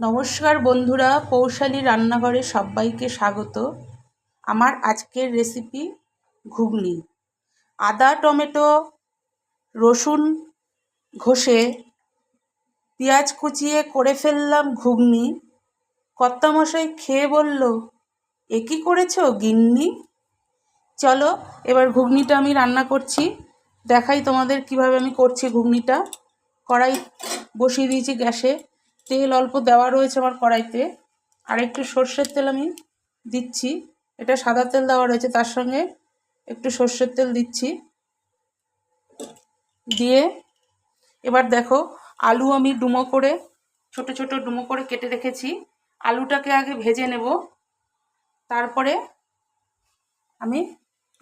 নমস্কার বন্ধুরা, পৌশালী রান্নাঘরে সবাইকে স্বাগত। আমার আজকের রেসিপি ঘুগনি। আদা, টমেটো, রসুন ঘষে পেঁয়াজ কুচিয়ে করে ফেললাম ঘুগনি। কর্তামশাই খেয়ে বলল, এ কী করেছ গিন্নি? চলো, এবার ঘুগনিটা আমি রান্না করছি। দেখাই তোমাদের কীভাবে আমি করছি ঘুগনিটা। কড়াই বসিয়ে দিয়েছি গ্যাসে। তেল অল্প দেওয়া রয়েছে আমার কড়াইতে। আর একটু সর্ষের তেল আমি দিচ্ছি। এটা সাদা তেল দেওয়া রয়েছে, তার সঙ্গে একটু সর্ষের তেল দিচ্ছি। দিয়ে এবার দেখো, আলু আমি ডুমো করে, ছোট ছোট ডুমো করে কেটে রেখেছি। আলুটাকে আগে ভেজে নেব। তারপরে আমি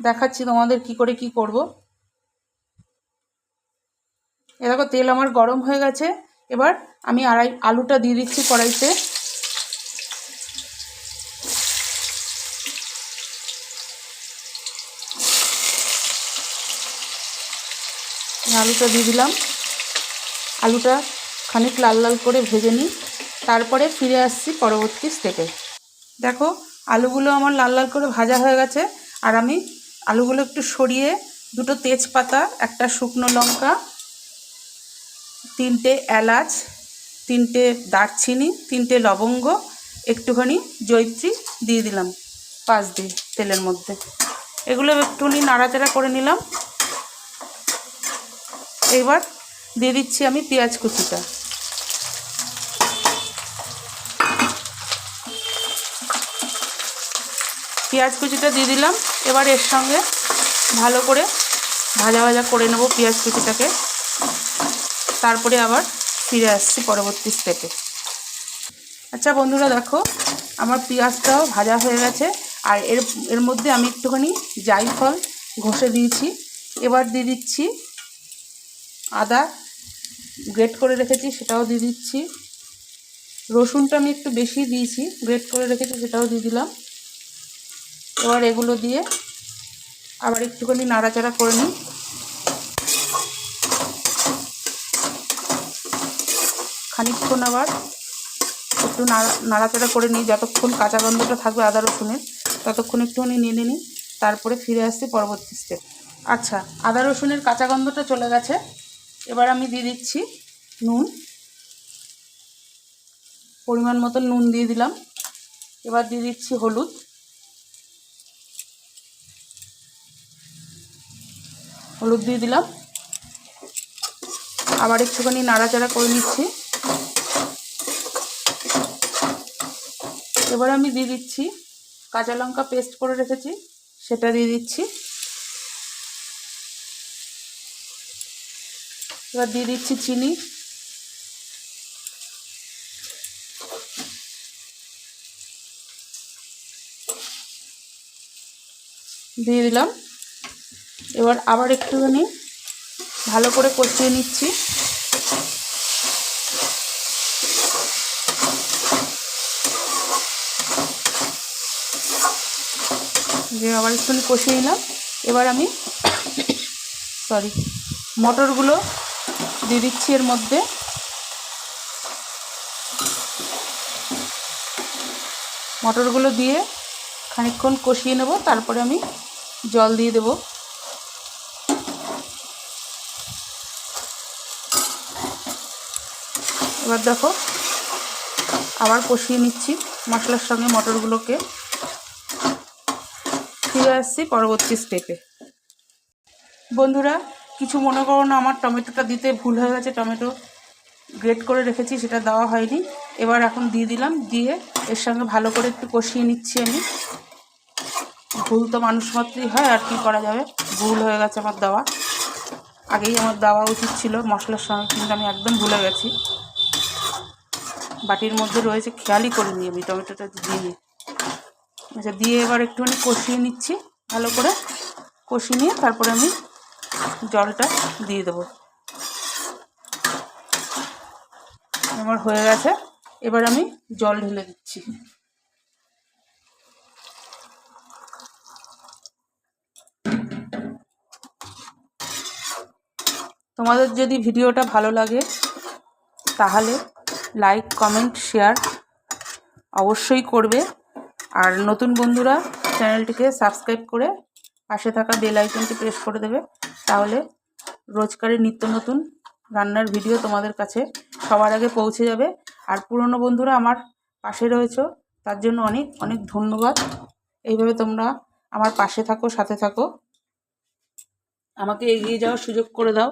দেখাচ্ছি তোমাদের কি করে কি করব। এ দেখো, তেল আমার গরম হয়ে গেছে। এবার আমি আড়াই, আলুটা দিয়ে দিচ্ছি কড়াইতে। আলুটা দিয়ে দিলাম। আলুটা খানিক লাল লাল করে ভেজে নিই। তারপরে ফিরে আসছি পরবর্তী স্টেপে দেখো, আলুগুলো আমার লাল লাল করে ভাজা হয়ে গেছে। আর আমি আলুগুলো একটু সরিয়ে দুটো তেজপাতা, একটা শুকনো লঙ্কা তিনটে এলাচ, তিনটে দারচিনি, তিনটে লবঙ্গ, একটুখানি জৈত্রী দিয়ে দিলাম পাঁচ দিয়ে তেলের মধ্যে। এগুলো একটুখানি নাড়াচাড়া করে নিলাম। এবার দিয়ে দিচ্ছি আমি পেঁয়াজ কুচিটা। পেঁয়াজ কুচিটা দিয়ে দিলাম। এবার এর সঙ্গে ভালো করে ভাজা ভাজা করে নেব পেঁয়াজ কুচিটাকে। তারপরে আবার ফিরে আসছি পরবর্তী স্টেপে আচ্ছা বন্ধুরা দেখো, আমার পেঁয়াজটাও ভাজা হয়ে গেছে, আর এর এর মধ্যে আমি একটুখানি জাইফল ঘষে দিয়েছি। এবার দিয়ে দিচ্ছি আদা গ্রেট করে রেখেছি, সেটাও দিয়ে দিচ্ছি। রসুনটা আমি একটু বেশি দিয়েছি গ্রেট করে রেখেছি, সেটাও দিয়ে দিলাম। এবার এগুলো দিয়ে আবার একটুখানি নাড়াচাড়া করে নিই। খানিকক্ষণ আবার একটু নাড়া, নাড়াচাড়া করে নিই, যতক্ষণ কাঁচা গন্ধটা থাকবে আদা রসুনের, ততক্ষণ একটুখানি নিয়ে নিই, তারপরে ফিরে আসছি পরবর্তী স্টেপ আচ্ছা আদা রসুনের কাঁচা গন্ধটা চলে গেছে, এবার আমি দিয়ে দিচ্ছি নুন। পরিমাণ মতো নুন দিয়ে দিলাম। এবার দিয়ে দিচ্ছি হলুদ। হলুদ দিয়ে দিলাম। আবার একটুখানি নাড়াচাড়া করে নিচ্ছি। এবার আমি দিয়ে দিচ্ছি কাঁচা লঙ্কা পেস্ট করে রেখেছি, সেটা দিয়ে দিচ্ছি। এবার দিয়ে দিচ্ছি চিনি। দিয়ে দিলাম। এবার আবার একটুখানি ভালো করে কষিয়ে নিচ্ছি। যে আবার একটুখানি কষিয়ে নিলাম। এবার আমি সরি মটরগুলো দিয়ে দিচ্ছি এর মধ্যে। মটরগুলো দিয়ে খানিকক্ষণ কষিয়ে নেব, তারপরে আমি জল দিয়ে দেব। এবার দেখো, আবার কষিয়ে নিচ্ছি মশলার সঙ্গে মটরগুলোকে। ফিরে আসছি পরবর্তী স্টেপে বন্ধুরা, কিছু মনে করো না, আমার টমেটোটা দিতে ভুল হয়ে গেছে, টমেটো গ্রেট করে রেখেছি, সেটা দেওয়া হয়নি। এবার এখন দিয়ে দিলাম, দিয়ে এর সঙ্গে ভালো করে একটু কষিয়ে নিচ্ছি আমি। ভুল তো মানুষ মাত্রই হয়, আর কি করা যাবে? ভুল হয়ে গেছে আমার দেওয়া। আগেই আমার দেওয়া উচিত ছিল, মশলার সঙ্গে কিন্তু আমি একদম ভুলে গেছি। বাটির মধ্যে রয়েছে, খেয়ালই করিনি আমি, টমেটোটা দিয়ে। আচ্ছা দিয়ে এবার একটুখানি কষিয়ে নিচ্ছি, ভালো করে কষিয়ে নিয়ে তারপরে আমি জলটা দিয়ে দেবো। আমার হয়ে গেছে, এবার আমি জল ঢেলে দিচ্ছি। তোমাদের যদি ভিডিওটা ভালো লাগে, তাহলে লাইক, কমেন্ট, শেয়ার অবশ্যই করবে। আর নতুন বন্ধুরা চ্যানেলটিকে সাবস্ক্রাইব করে পাশে থাকা বেল আইকনটি প্রেস করে দেবে, তাহলে রোজকারের নিত্য নতুন রান্নার ভিডিও তোমাদের কাছে সবার আগে পৌঁছে যাবে। আর পুরনো বন্ধুরা আমার পাশে রয়েছো, তার জন্য অনেক অনেক ধন্যবাদ। এইভাবে তোমরা আমার পাশে থাকো, সাথে থাকো। আমাকে এগিয়ে যাওয়ার সুযোগ করে দাও।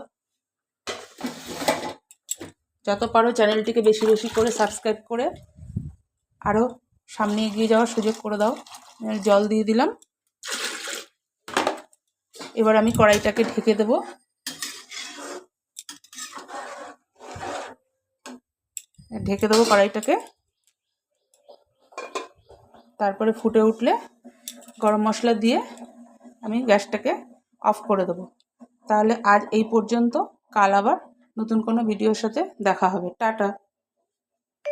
যত পারো চ্যানেলটিকে বেশি বেশি করে সাবস্ক্রাইব করে আরও সামনে এগিয়ে যাওয়ার সুযোগ করে দাও। জল দিয়ে দিলাম। এবার আমি কড়াইটাকে ঢেকে দেব। ঢেকে দেবো কড়াইটাকে। তারপরে ফুটে উঠলে গরম মশলা দিয়ে আমি গ্যাসটাকে অফ করে দেবো। তাহলে আজ এই পর্যন্ত। কাল আবার নতুন কোনো ভিডিওর সাথে দেখা হবে। টাটা।